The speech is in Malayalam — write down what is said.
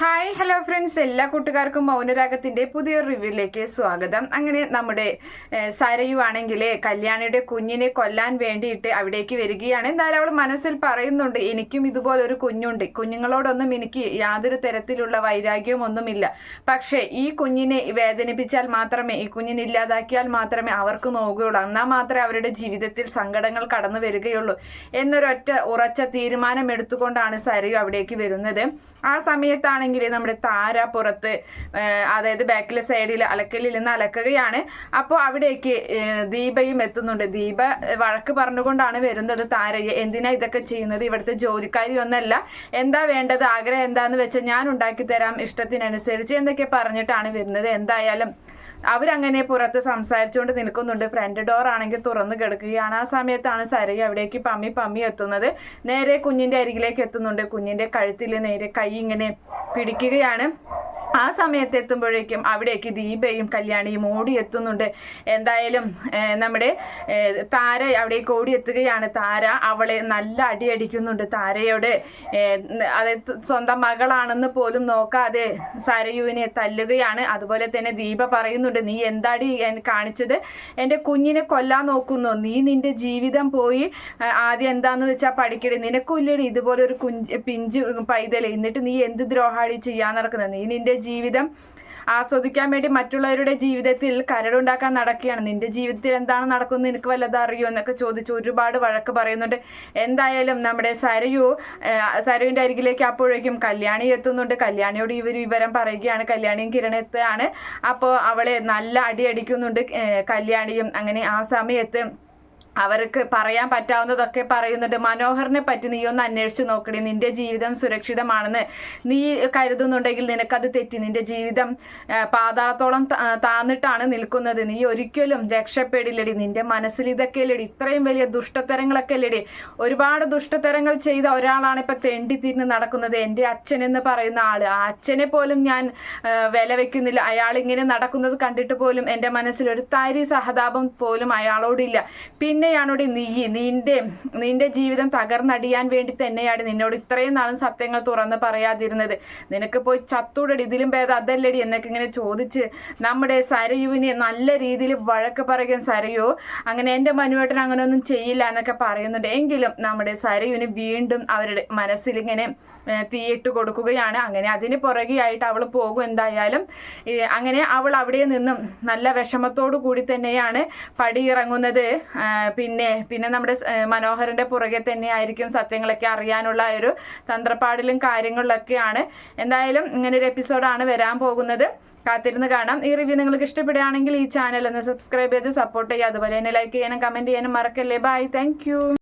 ഹായ് ഹലോ ഫ്രണ്ട്സ് എല്ലാ കൂട്ടുകാർക്കും മൗനരാഗത്തിന്റെ പുതിയൊരു റിവ്യൂയിലേക്ക് സ്വാഗതം. അങ്ങനെ നമ്മുടെ സരയുവാണെങ്കിൽ കല്യാണിയുടെ കുഞ്ഞിനെ കൊല്ലാൻ വേണ്ടിയിട്ട് അവിടേക്ക് വരികയാണ്. എന്തായാലും അവൾ മനസ്സിൽ പറയുന്നുണ്ട് എനിക്കും ഇതുപോലെ ഒരു കുഞ്ഞുണ്ട്. കുഞ്ഞുങ്ങളോടൊന്നും എനിക്ക് യാതൊരു തരത്തിലുള്ള വൈരാഗ്യവും ഒന്നുമില്ല. പക്ഷേ ഈ കുഞ്ഞിനെ വേദനിപ്പിച്ചാൽ മാത്രമേ ഈ കുഞ്ഞിനെ ഇല്ലാതാക്കിയാൽ മാത്രമേ അവർക്ക് നോക്കുകയുള്ളൂ എന്നാൽ മാത്രമേ അവരുടെ ജീവിതത്തിൽ സങ്കടങ്ങൾ കടന്നു വരികയുള്ളൂ. എന്നൊരൊറ്റ ഉറച്ച തീരുമാനം എടുത്തുകൊണ്ടാണ് സരയു അവിടേക്ക് വരുന്നത്. ആ സമയത്താണെങ്കിൽ നമ്മുടെ താര പുറത്ത് അതായത് ബാക്കിലെ സൈഡിൽ അലക്കലിൽ നിന്ന് അലക്കുകയാണ്. അപ്പോൾ അവിടേക്ക് ദീപയും എത്തുന്നുണ്ട്. ദീപ വഴക്ക് പറഞ്ഞുകൊണ്ടാണ് വരുന്നത് താരയെ. എന്തിനാ ഇതൊക്കെ ചെയ്യുന്നത്? ഇവിടുത്തെ ജോലിക്കാരി ഒന്നല്ല. എന്താ വേണ്ടത്? ആഗ്രഹം എന്താന്ന് വെച്ചാൽ ഞാൻ ഉണ്ടാക്കി തരാം ഇഷ്ടത്തിനനുസരിച്ച് എന്തൊക്കെ പറഞ്ഞിട്ടാണ് വരുന്നത്. എന്തായാലും അവരങ്ങനെ പുറത്ത് സംസാരിച്ചുകൊണ്ട് നിൽക്കുന്നുണ്ട്. ഫ്രണ്ട് ഡോർ ആണെങ്കിൽ തുറന്നു കിടക്കുകയാണ്. ആ സമയത്താണ് സരയ അവിടേക്ക് പമ്മി പമ്മി എത്തുന്നത്. നേരെ കുഞ്ഞിന്റെ അരികിലേക്ക് എത്തുന്നുണ്ട്. കുഞ്ഞിന്റെ കഴുത്തിൽ നേരെ കൈ ഇങ്ങനെ പിടിക്കുകയാണ്. ആ സമയത്ത് എത്തുമ്പോഴേക്കും അവിടേക്ക് ദീപയും കല്യാണിയും ഓടി എത്തുന്നുണ്ട്. എന്തായാലും നമ്മുടെ താര അവിടേക്ക് ഓടി എത്തുകയാണ്. താര അവളെ നല്ല അടിയടിക്കുന്നുണ്ട്. താരയോട് അതായത് സ്വന്തം മകളാണെന്ന് പോലും നോക്കാതെ സരയുവിനെ തല്ലുകയാണ്. അതുപോലെ തന്നെ ദീപ പറയുന്നുണ്ട് നീ എന്താടി കാണിച്ചത്? എന്റെ കുഞ്ഞിനെ കൊല്ലാൻ നോക്കുന്നു. നീ നിന്റെ ജീവിതം പോയി ആദ്യം എന്താന്ന് വെച്ചാൽ പഠിക്കടി. നിനക്കില്ലടി ഇതുപോലെ ഒരു കുഞ്ച് പിഞ്ച് പൈതൽ എന്നിട്ട് നീ എന്ത് ദ്രോഹാടി ചെയ്യാൻ നടക്കുന്നത് നീ നിന്റെ ജീവിതം ആസ്വദിക്കാൻ വേണ്ടി മറ്റുള്ളവരുടെ ജീവിതത്തിൽ കരടുണ്ടാക്കാൻ നടക്കുകയാണ്. നിന്റെ ജീവിതത്തിൽ എന്താണ് നടക്കുന്നത് നിനക്ക് വല്ലത് അറിയോ എന്നൊക്കെ ചോദിച്ച് ഒരുപാട് വഴക്ക് പറയുന്നുണ്ട്. എന്തായാലും നമ്മുടെ സരയു സരയുവിന്റെ അരികിലേക്ക് അപ്പോഴേക്കും കല്യാണി എത്തുന്നുണ്ട്. കല്യാണിയോട് ഇവർ വിവരം പറയുകയാണ്. കല്യാണിയും കിരൺ എത്തുകയാണ്. അപ്പോൾ അവളെ നല്ല അടി അടിക്കുന്നുണ്ട്. കല്യാണിയും അങ്ങനെ ആ സമയത്ത് അവർക്ക് പറയാൻ പറ്റാവുന്നതൊക്കെ പറയുന്നുണ്ട്. മനോഹറിനെ പറ്റി നീ ഒന്ന് അന്വേഷിച്ചു നോക്കണേ നിന്റെ ജീവിതം സുരക്ഷിതമാണെന്ന് നീ കരുതുന്നുണ്ടെങ്കിൽ നിനക്കത് തെറ്റി. നിന്റെ ജീവിതം പാതാളത്തോളം താന്നിട്ടാണ് നിൽക്കുന്നത്. നീ ഒരിക്കലും രക്ഷപ്പെടില്ലടി. നിന്റെ മനസ്സിൽ ഇതൊക്കെ ഇല്ലടി ഇത്രയും വലിയ ദുഷ്ടത്തരങ്ങളൊക്കെ ഇല്ലടി ഒരുപാട് ദുഷ്ടതരങ്ങൾ ചെയ്ത ഒരാളാണ് ഇപ്പൊ തെണ്ടി തിരിഞ്ഞ് നടക്കുന്നത്. എന്റെ അച്ഛൻ എന്ന് പറയുന്ന ആൾ. ആ അച്ഛനെ പോലും ഞാൻ വില വെക്കുന്നില്ല. അയാൾ ഇങ്ങനെ നടക്കുന്നത് കണ്ടിട്ട് പോലും എന്റെ മനസ്സിൽ ഒരു താരി സഹതാപം പോലും അയാളോടില്ല. പിന്നെയാണോടി നീ നിന്റെ നിന്റെ ജീവിതം തകർന്നടിയാൻ വേണ്ടി തന്നെയാണ് നിന്നോട് ഇത്രയും നാളും സത്യങ്ങൾ തുറന്ന് പറയാതിരുന്നത്. നിനക്ക് പോയി ചത്തൂടടി ഇതിലും ഭേദം അതല്ലടി എന്നൊക്കെ ഇങ്ങനെ ചോദിച്ച് നമ്മുടെ സരയുവിനെ നല്ല രീതിയിൽ വഴക്ക് പറയുകയും സരയു അങ്ങനെ എന്റെ മനുവേട്ടൻ അങ്ങനെ ഒന്നും ചെയ്യില്ല എന്നൊക്കെ പറയുന്നുണ്ട്. എങ്കിലും നമ്മുടെ സരയുവിന് വീണ്ടും അവരുടെ മനസ്സിലിങ്ങനെ തീയിട്ട് കൊടുക്കുകയാണ്. അങ്ങനെ അതിന് പുറകെയായിട്ട് അവൾ പോകും എന്തായാലും. അങ്ങനെ അവൾ അവിടെ നിന്നും നല്ല വിഷമത്തോടു കൂടി തന്നെയാണ് പടിയിറങ്ങുന്നത്. പിന്നെ പിന്നെ നമ്മുടെ മനോഹരന്റെ പുറകെ തന്നെ ആയിരിക്കും സത്യങ്ങളൊക്കെ അറിയാനുള്ള ഒരു തന്ത്രപ്പാടിലും കാര്യങ്ങളിലൊക്കെയാണ്. എന്തായാലും ഇങ്ങനെ ഒരു എപ്പിസോഡാണ് വരാൻ പോകുന്നത്. കാത്തിരുന്ന് കാണാം. ഈ റിവ്യൂ നിങ്ങൾക്ക് ഇഷ്ടപ്പെടുകയാണെങ്കിൽ ഈ ചാനൽ ഒന്ന് സബ്സ്ക്രൈബ് ചെയ്ത് സപ്പോർട്ട് ചെയ്യുക. അതുപോലെ തന്നെ ലൈക്ക് ചെയ്യാനും കമന്റ് ചെയ്യാനും മറക്കല്ലേ. Bye thank